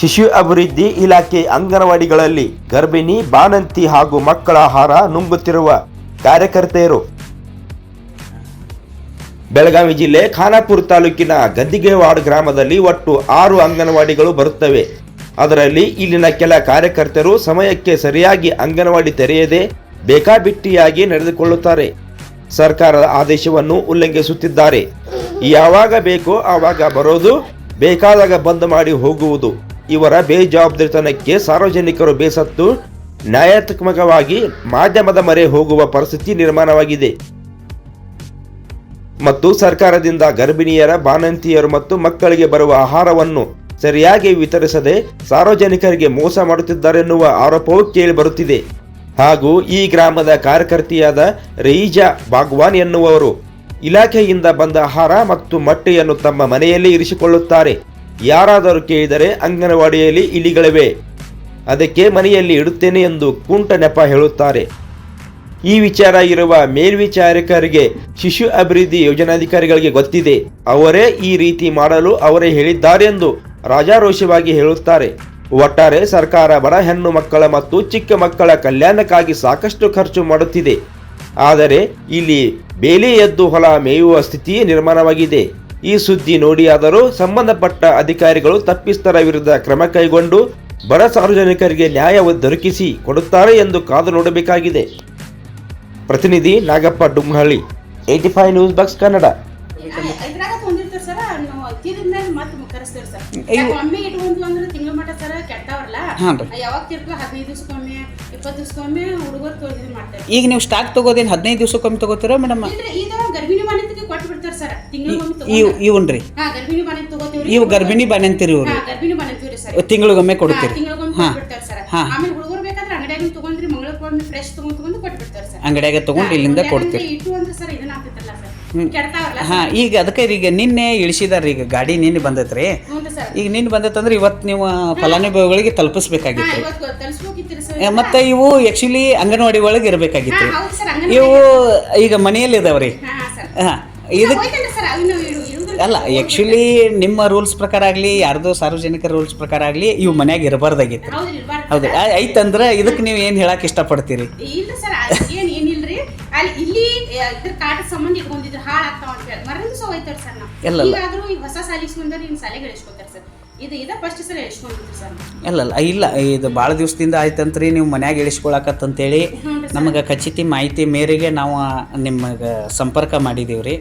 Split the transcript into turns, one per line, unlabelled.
ಶಿಶು ಅಭಿವೃದ್ಧಿ ಇಲಾಖೆ ಅಂಗನವಾಡಿಗಳಲ್ಲಿ ಗರ್ಭಿಣಿ, ಬಾಣಂತಿ ಹಾಗೂ ಮಕ್ಕಳ ಆಹಾರ ನುಂಗುತ್ತಿರುವ ಕಾರ್ಯಕರ್ತೆಯರು. ಬೆಳಗಾವಿ ಜಿಲ್ಲೆ ಖಾನಾಪುರ ತಾಲೂಕಿನ ಗದ್ದಿಗೆವಾಡ ಗ್ರಾಮದಲ್ಲಿ ಒಟ್ಟು ಆರು ಅಂಗನವಾಡಿಗಳು ಬರುತ್ತವೆ. ಅದರಲ್ಲಿ ಇಲ್ಲಿನ ಕೆಲ ಕಾರ್ಯಕರ್ತರು ಸಮಯಕ್ಕೆ ಸರಿಯಾಗಿ ಅಂಗನವಾಡಿ ತೆರೆಯದೆ ಬೇಕಾಬಿಟ್ಟಿಯಾಗಿ ನಡೆದುಕೊಳ್ಳುತ್ತಾರೆ. ಸರ್ಕಾರದ ಆದೇಶವನ್ನು ಉಲ್ಲಂಘಿಸುತ್ತಿದ್ದಾರೆ. ಯಾವಾಗ ಬೇಕೋ ಆವಾಗ ಬರೋದು, ಬೇಕಾದಾಗ ಬಂದ್ ಮಾಡಿ ಹೋಗುವುದು. ಇವರ ಬೇಜವಾಬ್ದಾರಿತನಕ್ಕೆ ಸಾರ್ವಜನಿಕರು ಬೇಸತ್ತು, ನ್ಯಾಯಾತ್ಮಕವಾಗಿ ಮಾಧ್ಯಮದ ಮರೆ ಹೋಗುವ ಪರಿಸ್ಥಿತಿ ನಿರ್ಮಾಣವಾಗಿದೆ. ಮತ್ತು ಸರ್ಕಾರದಿಂದ ಗರ್ಭಿಣಿಯರ, ಬಾಣಂತಿಯರು ಮತ್ತು ಮಕ್ಕಳಿಗೆ ಬರುವ ಆಹಾರವನ್ನು ಸರಿಯಾಗಿ ವಿತರಿಸದೆ ಸಾರ್ವಜನಿಕರಿಗೆ ಮೋಸ ಮಾಡುತ್ತಿದ್ದಾರೆನ್ನುವ ಆರೋಪವೂ ಕೇಳಿಬರುತ್ತಿದೆ. ಹಾಗೂ ಈ ಗ್ರಾಮದ ಕಾರ್ಯಕರ್ತೆಯಾದ ರೈಜಾ ಬಾಗ್ವಾನ್ ಎನ್ನುವವರು ಇಲಾಖೆಯಿಂದ ಬಂದ ಆಹಾರ ಮತ್ತು ಮೊಟ್ಟೆಯನ್ನು ತಮ್ಮ ಮನೆಯಲ್ಲಿ ಇರಿಸಿಕೊಳ್ಳುತ್ತಾರೆ. ಯಾರಾದರೂ ಕೇಳಿದರೆ ಅಂಗನವಾಡಿಯಲ್ಲಿ ಇಲಿಗಳಿವೆ. ಅದಕ್ಕೆ ಮನೆಯಲ್ಲಿ ಇಡುತ್ತೇನೆ ಎಂದು ಕುಂಟ ನೆಪ ಹೇಳುತ್ತಾರೆ. ಈ ವಿಚಾರ ಇರುವ ಮೇಲ್ವಿಚಾರಕರಿಗೆ ಶಿಶು ಅಭಿವೃದ್ಧಿ ಯೋಜನಾಧಿಕಾರಿಗಳಿಗೆ ಗೊತ್ತಿದೆ. ಅವರೇ ಈ ರೀತಿ ಮಾಡಲು ಅವರೇ ಹೇಳಿದ್ದಾರೆ ಎಂದು ರಾಜಾರೋಷವಾಗಿ ಹೇಳುತ್ತಾರೆ. ಒಟ್ಟಾರೆ ಸರ್ಕಾರ ಬಡ ಹೆಣ್ಣು ಮಕ್ಕಳ ಮತ್ತು ಚಿಕ್ಕ ಮಕ್ಕಳ ಕಲ್ಯಾಣಕ್ಕಾಗಿ ಸಾಕಷ್ಟು ಖರ್ಚು ಮಾಡುತ್ತಿದೆ. ಆದರೆ ಇಲ್ಲಿ ಬೇಲಿ ಎದ್ದು ಹೊಲ ಮೇಯುವ ಸ್ಥಿತಿ ನಿರ್ಮಾಣವಾಗಿದೆ. ಈ ಸುದ್ದಿ ನೋಡಿಯಾದರೂ ಸಂಬಂಧಪಟ್ಟ ಅಧಿಕಾರಿಗಳು ತಪ್ಪಿಸ್ತರ ವಿರುದ್ಧ ಕ್ರಮ ಕೈಗೊಂಡು ಬಡ ಸಾರ್ವಜನಿಕರಿಗೆ ನ್ಯಾಯ ದೊರಕಿಸಿ ಕೊಡುತ್ತಾರೆ ಎಂದು ಕಾದು ನೋಡಬೇಕಾಗಿದೆ. ಪ್ರತಿನಿಧಿ Nagappa Dumhalli eighty five news box Kannada.
ಅಂದ್ರೆ ತಿಂಗಳ ಮಟ್ಟ ಸರ್ ಕೆಟ್ಟಾವ್ರಲ್ಲ ಯಾವಾಗ ಹದಿನೈದು ದಿವ್ಸಕ್ಕೊಮ್ಮೆ ಇಪ್ಪತ್ತು ದಿವ್ಸಕ್ಕೊಮ್ಮೆ ಹುಡುಗರು ಮಾಡ್ತಾರೆ.
ಈಗ ನೀವು ಸ್ಟಾಕ್ ತಗೋದೇನು ಹದಿನೈದು ದಿವಸಕ್ಕೊಮ್ಮೆ ತಗೋತೀರಾ ಮೇಡಮ್?
ಇದು ಗರ್ಭಿಣಿ ಕೊಟ್ಟು ಬಿಡ್ತಾರೆ ಸರ್ ತಿಂಗಳಿಗೊಮ್ಮೆ
ಇವು ಇವನ್ ರೀ
ಹಾ
ಇವು ಗರ್ಭಿಣಿ ಬಾಣೆ ಅಂತೀರಿ ಇವ್ರು.
ಹಾ
ತಿಂಗಳಿಗೊಮ್ಮೆ ಕೊಡ್ತೀರಿ. ಹಾ.
ಸರ್.
ಅಂಗಡಿಯಾಗ ತಗೊಂಡು ಇಲ್ಲಿಂದ ಕೊಡ್ತೀರಿ.
ಹಾಂ
ಹಾ ಈಗ ಅದಕ್ಕೆ ಈಗ ನಿನ್ನೆ ಇಳಿಸಿದಾರ ಈಗ ಗಾಡಿ ನಿನ್ನೆ ಬಂದೈತ್ರಿ. ಈಗ ನಿನ್ನೆ ಬಂದೈತಂದ್ರೆ ಇವತ್ತು ನೀವು ಫಲಾನುಭವಿಗಳಿಗೆ
ಹಾ
ತಲುಪಿಸ್ಬೇಕಾಗಿತ್ತು ಮತ್ತೆ ಇವು ಆಕ್ಚುಲಿ ಅಂಗನವಾಡಿ ಒಳಗೆ ಇರಬೇಕಾಗಿತ್ತು
ಹಾ,
ಇವು ಈಗ ಮನೆಯಲ್ಲಿ ಇದಾವ್ರಿ
ಹಾ ಹಾ
ಹಾ. ಇದಕ್ಕೆ ಅಲ್ಲ ಆ್ಯಕ್ಚುಲಿ ನಿಮ್ಮ ರೂಲ್ಸ್ ಪ್ರಕಾರ ಆಗಲಿ ಯಾರ್ದೋ ಸಾರ್ವಜನಿಕ ರೂಲ್ಸ್ ಪ್ರಕಾರ ಆಗಲಿ ಇವು ಮನ್ಯಾಗ ಇರಬಾರ್ದಾಗಿತ್ತು. ಹೌದು ಐತಂದ್ರೆ ಇದಕ್ಕೆ ನೀವು ಏನು ಹೇಳಕ್ಕೆ ಇಷ್ಟಪಡ್ತೀರಿ?
ಇಲ್ಲ ಸರ್ ಏನ್ ಏನಿಲ್ರಿ ಅಲ್ಲಿ ಇಲ್ಲಿ ಆ, ಇದ್ರ ಕಾಟ ಸಂಬಂಧ ಇಟ್ಕೊಂಡಿದ್ರು ಹಾಳ್ ಆಗ್ತಾವ ಅಂತ ಹೇಳಿ. ಮರದಿಂದ ಸಹ ಹೋಯ್ತಾರ ಸರ್ ನಾವು.
ಇಲ್ಲ, ಇಲ್ಲ.
ಈಗಾದ್ರೂ ಈಗ ಹೊಸ ಸಾಲಿಗೆ ಬಂದ್ರೆ ಇನ್ ಸಾಲಿಗೆ ಇಳಿಸ್ಕೊತಾರ ಸರ್. ಇದು ಇದ ಫಸ್ಟ್ ಸಲ ಇಳಿಸ್ಕೊಂಡಿದ್ರು ಸರ್
ಅಲ್ಲಲ್ಲ ಇಲ್ಲ ಇದು ಭಾಳ ದಿವಸದಿಂದ ಆಯ್ತಂತ್ರಿ ನೀವು ಮನ್ಯಾಗ ಇಳಿಸ್ಕೊಳಕತ್ತಂತೇಳಿ ನಮಗೆ ಖಚಿತ ಮಾಹಿತಿ ಮೇರೆಗೆ ನಾವು ನಿಮಗೆ ಸಂಪರ್ಕ ಮಾಡಿದ್ದೀವಿ ರೀ